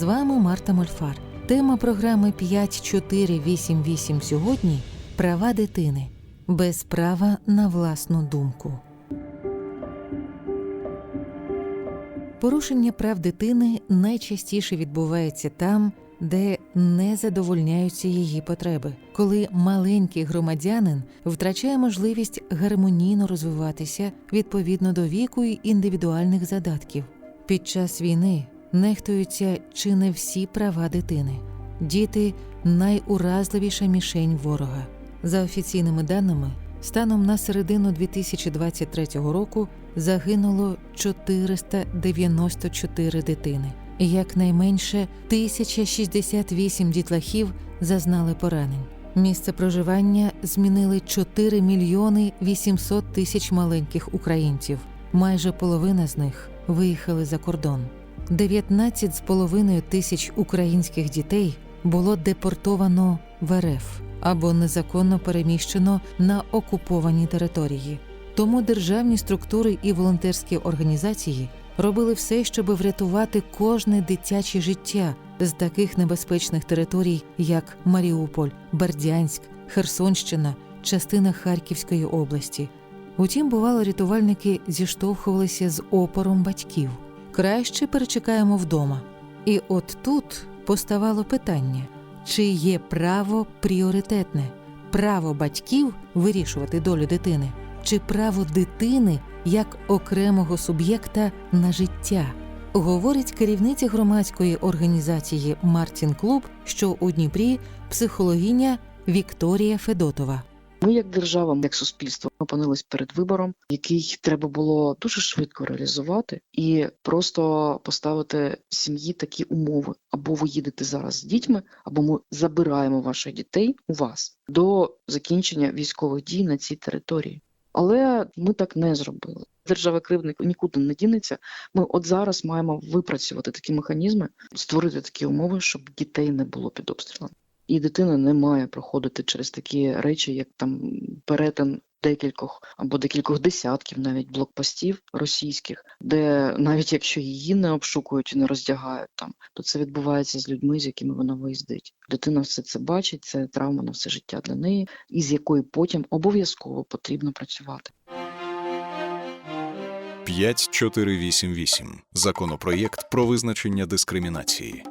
З вами Марта Мольфар. Тема програми 5488 сьогодні права дитини без права на власну думку. Порушення прав дитини найчастіше відбувається там, де не задовольняються її потреби, коли маленький громадянин втрачає можливість гармонійно розвиватися відповідно до віку і індивідуальних задатків. Під час війни нехтуються чи не всі права дитини. Діти найуразливіша мішень ворога. За офіційними даними, станом на середину 2023 року загинуло 494 дитини. Якнайменше 1068 дітлахів зазнали поранень. Місце проживання змінили 4 мільйони 800 тисяч маленьких українців. Майже половина з них виїхали за кордон. 19,5 тисяч українських дітей було депортовано в РФ або незаконно переміщено на окуповані території. Тому державні структури і волонтерські організації робили все, щоб врятувати кожне дитяче життя з таких небезпечних територій, як Маріуполь, Бердянськ, Херсонщина, частина Харківської області. Утім, бувало, рятувальники зіштовхувалися з опором батьків. Краще перечекаємо вдома. І от тут поставало питання: чи є право пріоритетне, право батьків вирішувати долю дитини, чи право дитини як окремого суб'єкта на життя? Говорить керівниця громадської організації Мартін Клуб, що у Дніпрі психологиня Вікторія Федотова. Ми, як держава, як суспільство, опинились перед вибором, який треба було дуже швидко реалізувати, і просто поставити сім'ї такі умови: або ви їдете зараз з дітьми, або ми забираємо ваших дітей у вас до закінчення військових дій на цій території. Але ми так не зробили. Держава кривник нікуди не дінеться. Ми от зараз маємо випрацювати такі механізми, створити такі умови, щоб дітей не було під обстрілом. І дитина не має проходити через такі речі, як там перетин декількох або декількох десятків навіть блокпостів російських, де навіть якщо її не обшукують і не роздягають там, то це відбувається з людьми, з якими вона виїздить. Дитина все це бачить, це травма на все життя для неї, і з якою потім обов'язково потрібно працювати. 5488. Законопроєкт про визначення дискримінації.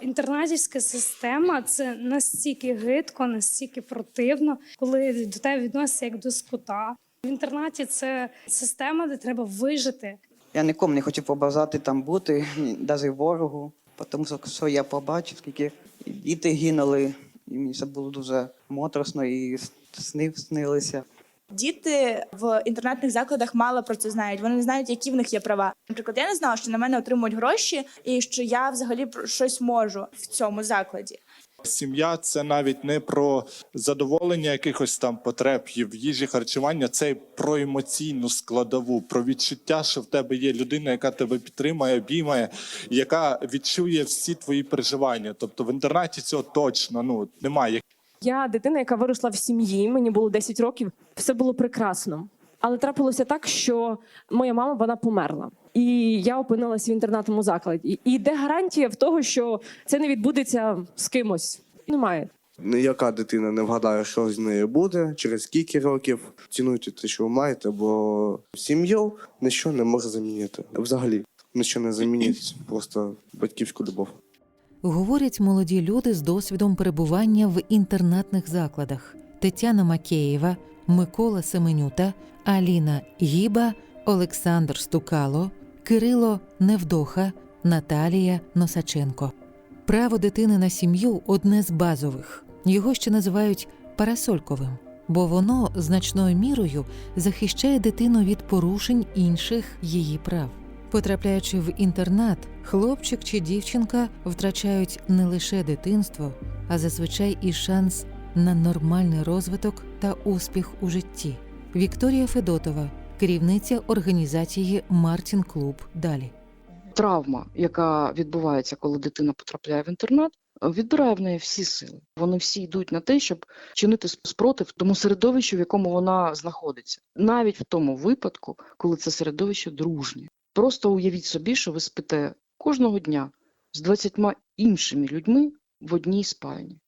Інтернатівська система це настільки гидко, настільки противно, коли до тебе відносяться як до скота. В інтернаті це система, де треба вижити. Я нікому не хочу побажати там бути, навіть ворогу, тому що, я побачив, скільки діти гинули, і мені це було дуже моторошно і сни снилися. Діти в інтернатних закладах мало про це знають. Вони не знають, які в них є права. Наприклад, я не знала, що на мене отримують гроші, і що я взагалі щось можу в цьому закладі. Сім'я це навіть не про задоволення якихось там потреб в їжі харчування, це про емоційну складову, про відчуття, що в тебе є людина, яка тебе підтримує, обіймає, яка відчує всі твої переживання. Тобто в інтернаті цього точно ну немає. Я дитина, яка виросла в сім'ї, мені було 10 років, все було прекрасно. Але трапилося так, що моя мама вона померла, і я опинилася в інтернатному закладі. І де гарантія в того, що це не відбудеться з кимось? Немає. Ніяка дитина не вгадає, що з нею буде через скільки років. Цінуйте те, що ви маєте, бо сім'ю ніщо не може замінити. Взагалі, ніщо не замінить просто батьківську любов. Говорять молоді люди з досвідом перебування в інтернатних закладах: Тетяна Макеєва, Микола Семенюта, Аліна Гіба, Олександр Стукало, Кирило Невдоха, Наталія Носаченко. Право дитини на сім'ю одне з базових. Його ще називають парасольковим, бо воно значною мірою захищає дитину від порушень інших її прав. Потрапляючи в інтернат, хлопчик чи дівчинка втрачають не лише дитинство, а зазвичай і шанс на нормальний розвиток та успіх у житті. Вікторія Федотова, керівниця організації Мартін Клуб. Далі. Травма, яка відбувається, коли дитина потрапляє в інтернат, відбирає в неї всі сили. Вони всі йдуть на те, щоб чинити спротив тому середовищу, в якому вона знаходиться, навіть в тому випадку, коли це середовище дружнє. Просто уявіть собі, що ви спите кожного дня з 20 іншими людьми в одній спальні.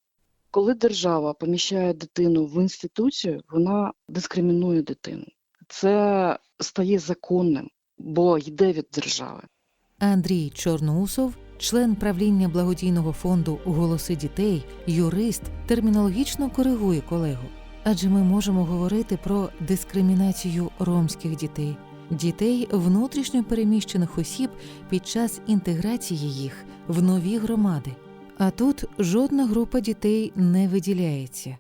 Коли держава поміщає дитину в інституцію, вона дискримінує дитину. Це стає законним, бо йде від держави. Андрій Чорноусов, член правління благодійного фонду Голоси дітей, юрист, термінологічно коригує колегу. Адже ми можемо говорити про дискримінацію ромських дітей, дітей внутрішньо переміщених осіб під час інтеграції їх в нові громади. А тут жодна група дітей не виділяється.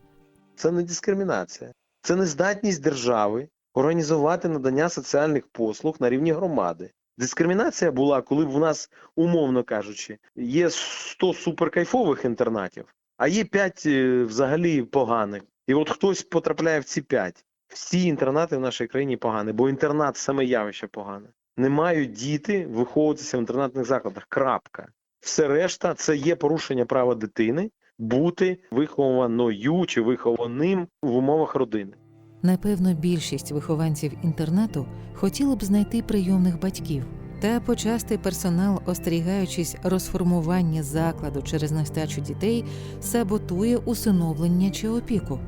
Це не дискримінація, це нездатність держави організувати надання соціальних послуг на рівні громади. Дискримінація була, коли в нас, умовно кажучи, є 100 суперкайфових інтернатів, а є 5 е, взагалі поганих. І от хтось потрапляє в ці 5. Всі інтернати в нашій країні погані, бо інтернат саме явище погане. Не мають діти виховуватися в інтернатних закладах. Крапка. Все решта це є порушення права дитини бути вихованою чи вихованим в умовах родини. Напевно, більшість вихованців інтернату хотіли б знайти прийомних батьків. Та почастий персонал, остерігаючись розформування закладу через нестачу дітей, саботує усиновлення чи опіку.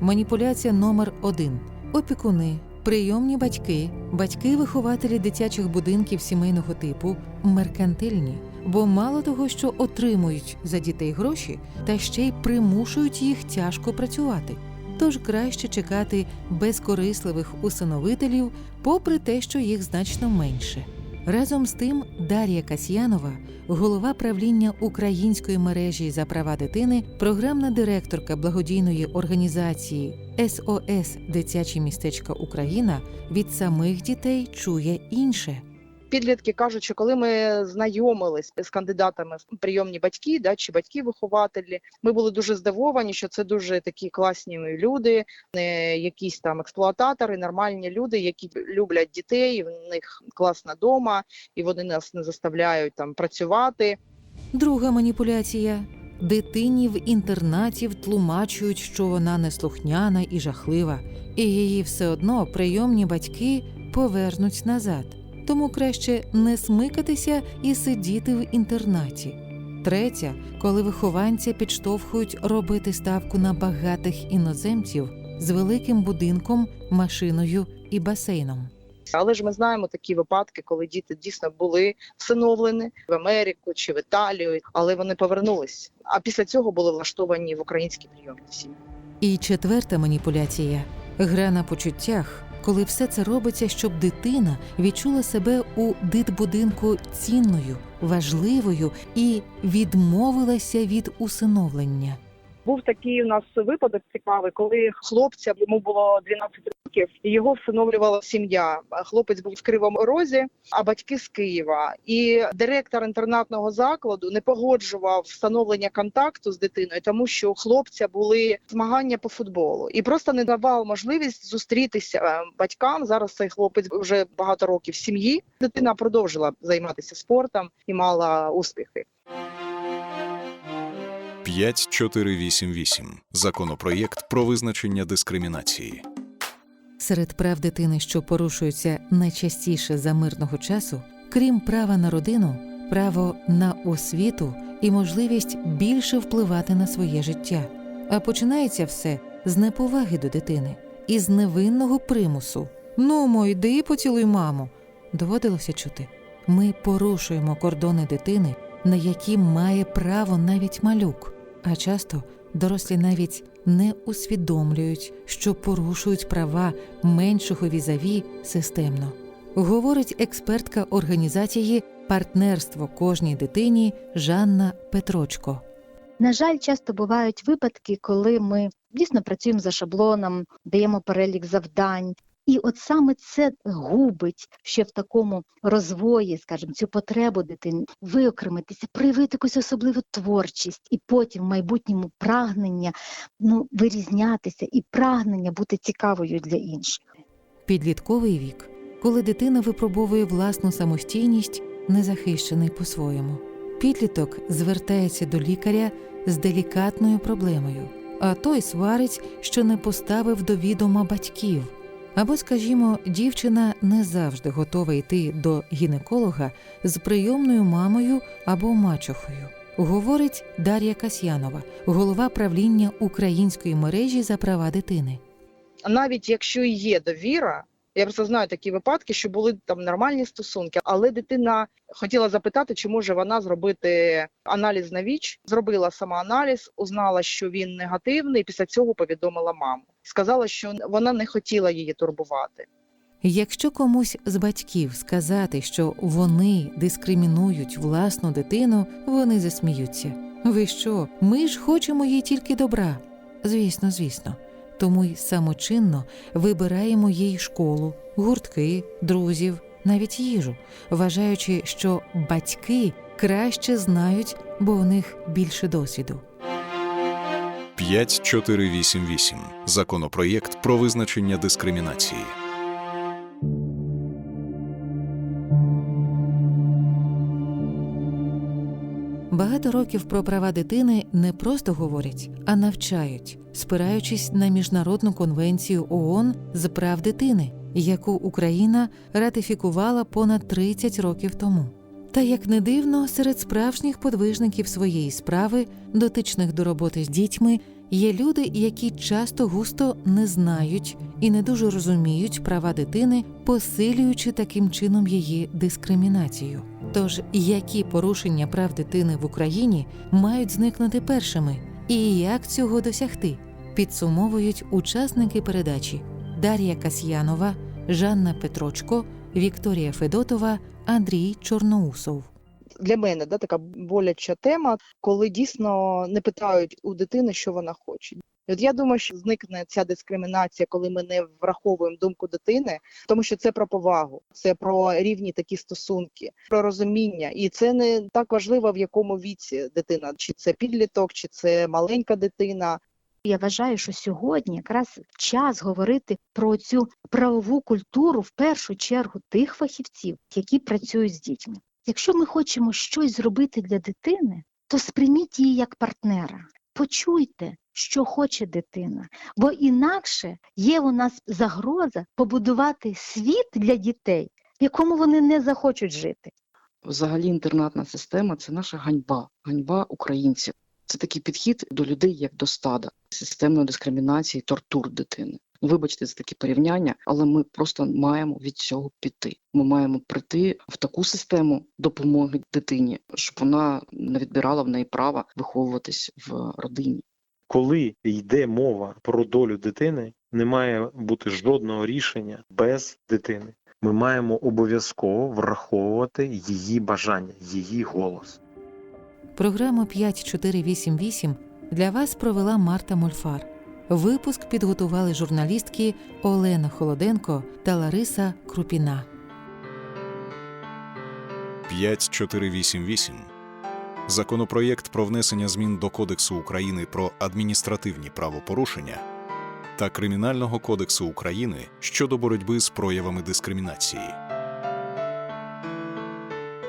Маніпуляція номер один: опікуни, прийомні батьки, батьки-вихователі дитячих будинків сімейного типу, меркантильні, бо мало того, що отримують за дітей гроші, та ще й примушують їх тяжко працювати. Тож краще чекати безкорисливих усиновителів, попри те, що їх значно менше. Разом з тим, Дар'я Касьянова, голова правління української мережі за права дитини, програмна директорка благодійної організації СОС Дитячі містечка Україна від самих дітей чує інше. Підлітки кажуть, що коли ми знайомились з кандидатами в прийомні батьки, да чи батьки-вихователі, ми були дуже здивовані, що це дуже такі класні люди, не якісь там експлуататори, нормальні люди, які люблять дітей. В них класна дома, і вони нас не заставляють там працювати. Друга маніпуляція. Дитині в інтернаті тлумачують, що вона неслухняна і жахлива, і її все одно прийомні батьки повернуть назад. Тому краще не смикатися і сидіти в інтернаті. Третя, коли вихованця підштовхують робити ставку на багатих іноземців з великим будинком, машиною і басейном. Але ж ми знаємо такі випадки, коли діти дійсно були всиновлені в Америку чи в Італію, але вони повернулись. А після цього були влаштовані в українські прийомні сім'ї. І четверта маніпуляція гра на почуттях, коли все це робиться, щоб дитина відчула себе у дитбудинку цінною, важливою і відмовилася від усиновлення. Був такий у нас випадок цікавий, коли хлопця йому було 12 років, його всиновлювала сім'я. Хлопець був в Кривому Розі, а батьки з Києва. І директор інтернатного закладу не погоджував встановлення контакту з дитиною, тому що у хлопця були змагання по футболу, і просто не давав можливість зустрітися е, батькам. Зараз цей хлопець вже багато років в сім'ї. Дитина продовжила займатися спортом і мала успіхи. 5488. Законопроєкт про визначення дискримінації. Серед прав дитини, що порушуються найчастіше за мирного часу, крім права на родину, право на освіту і можливість більше впливати на своє життя. А починається все з неповаги до дитини, із невинного примусу. Ну, мо, йди поцілуй маму. Доводилося чути. Ми порушуємо кордони дитини, на які має право навіть малюк. А часто дорослі навіть не усвідомлюють, що порушують права меншого візаві системно. Говорить експертка організації Партнерство кожній дитині Жанна Петрочко. На жаль, часто бувають випадки, коли ми дійсно працюємо за шаблоном, даємо перелік завдань. І от саме це губить ще в такому розвої, скажімо, цю потребу дитини виокремитися, проявити якусь особливу творчість, і потім в майбутньому прагнення ну, вирізнятися і прагнення бути цікавою для інших. Підлітковий вік, коли дитина випробовує власну самостійність, незахищений по-своєму. Підліток звертається до лікаря з делікатною проблемою, а той сварить, що не поставив до відома батьків. Або, скажімо, дівчина не завжди готова йти до гінеколога з прийомною мамою або мачухою. Говорить Дар'я Касьянова, голова правління української мережі за права дитини. навіть якщо є довіра, я просто знаю такі випадки, що були там нормальні стосунки, але дитина хотіла запитати, чи може вона зробити аналіз на ВІЧ, зробила сама аналіз, узнала, що він негативний, і після цього повідомила маму. Сказала, що вона не хотіла її турбувати. Якщо комусь з батьків сказати, що вони дискримінують власну дитину, вони засміються. Ви що? Ми ж хочемо їй тільки добра. Звісно, звісно. Тому й самочинно вибираємо їй школу, гуртки, друзів, навіть їжу, вважаючи, що батьки краще знають, бо у них більше досвіду. 5488. Законопроєкт про визначення дискримінації. Багато років про права дитини не просто говорять, а навчають, спираючись на міжнародну конвенцію ООН з прав дитини, яку Україна ратифікувала понад 30 років тому. Та як не дивно, серед справжніх подвижників своєї справи, дотичних до роботи з дітьми, є люди, які часто густо не знають і не дуже розуміють права дитини, посилюючи таким чином її дискримінацію. Тож, які порушення прав дитини в Україні мають зникнути першими, і як цього досягти? Підсумовують учасники передачі Дар'я Касьянова, Жанна Петрочко, Вікторія Федотова, Андрій Чорноусов. Для мене да, така боляча тема, коли дійсно не питають у дитини, що вона хоче. От я думаю, що зникне ця дискримінація, коли ми не враховуємо думку дитини, тому що це про повагу, це про рівні такі стосунки, про розуміння. І це не так важливо, в якому віці дитина, чи це підліток, чи це маленька дитина. Я вважаю, що сьогодні якраз час говорити про цю правову культуру в першу чергу тих фахівців, які працюють з дітьми. Якщо ми хочемо щось зробити для дитини, то сприйміть її як партнера. Почуйте, що хоче дитина, бо інакше є у нас загроза побудувати світ для дітей, в якому вони не захочуть жити. Взагалі, інтернатна система це наша ганьба, ганьба українців. Це такий підхід до людей як до стада, системної дискримінації, тортур дитини. Вибачте за такі порівняння, але ми просто маємо від цього піти. Ми маємо прийти в таку систему допомоги дитині, щоб вона не відбирала в неї права виховуватись в родині. Коли йде мова про долю дитини, не має бути жодного рішення без дитини. Ми маємо обов'язково враховувати її бажання, її голос. Програму 5488 для вас провела Марта Мольфар. Випуск підготували журналістки Олена Холоденко та Лариса Крупіна. 5488. Законопроєкт про внесення змін до Кодексу України про адміністративні правопорушення та Кримінального кодексу України щодо боротьби з проявами дискримінації.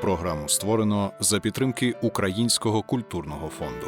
Програму створено за підтримки Українського культурного фонду.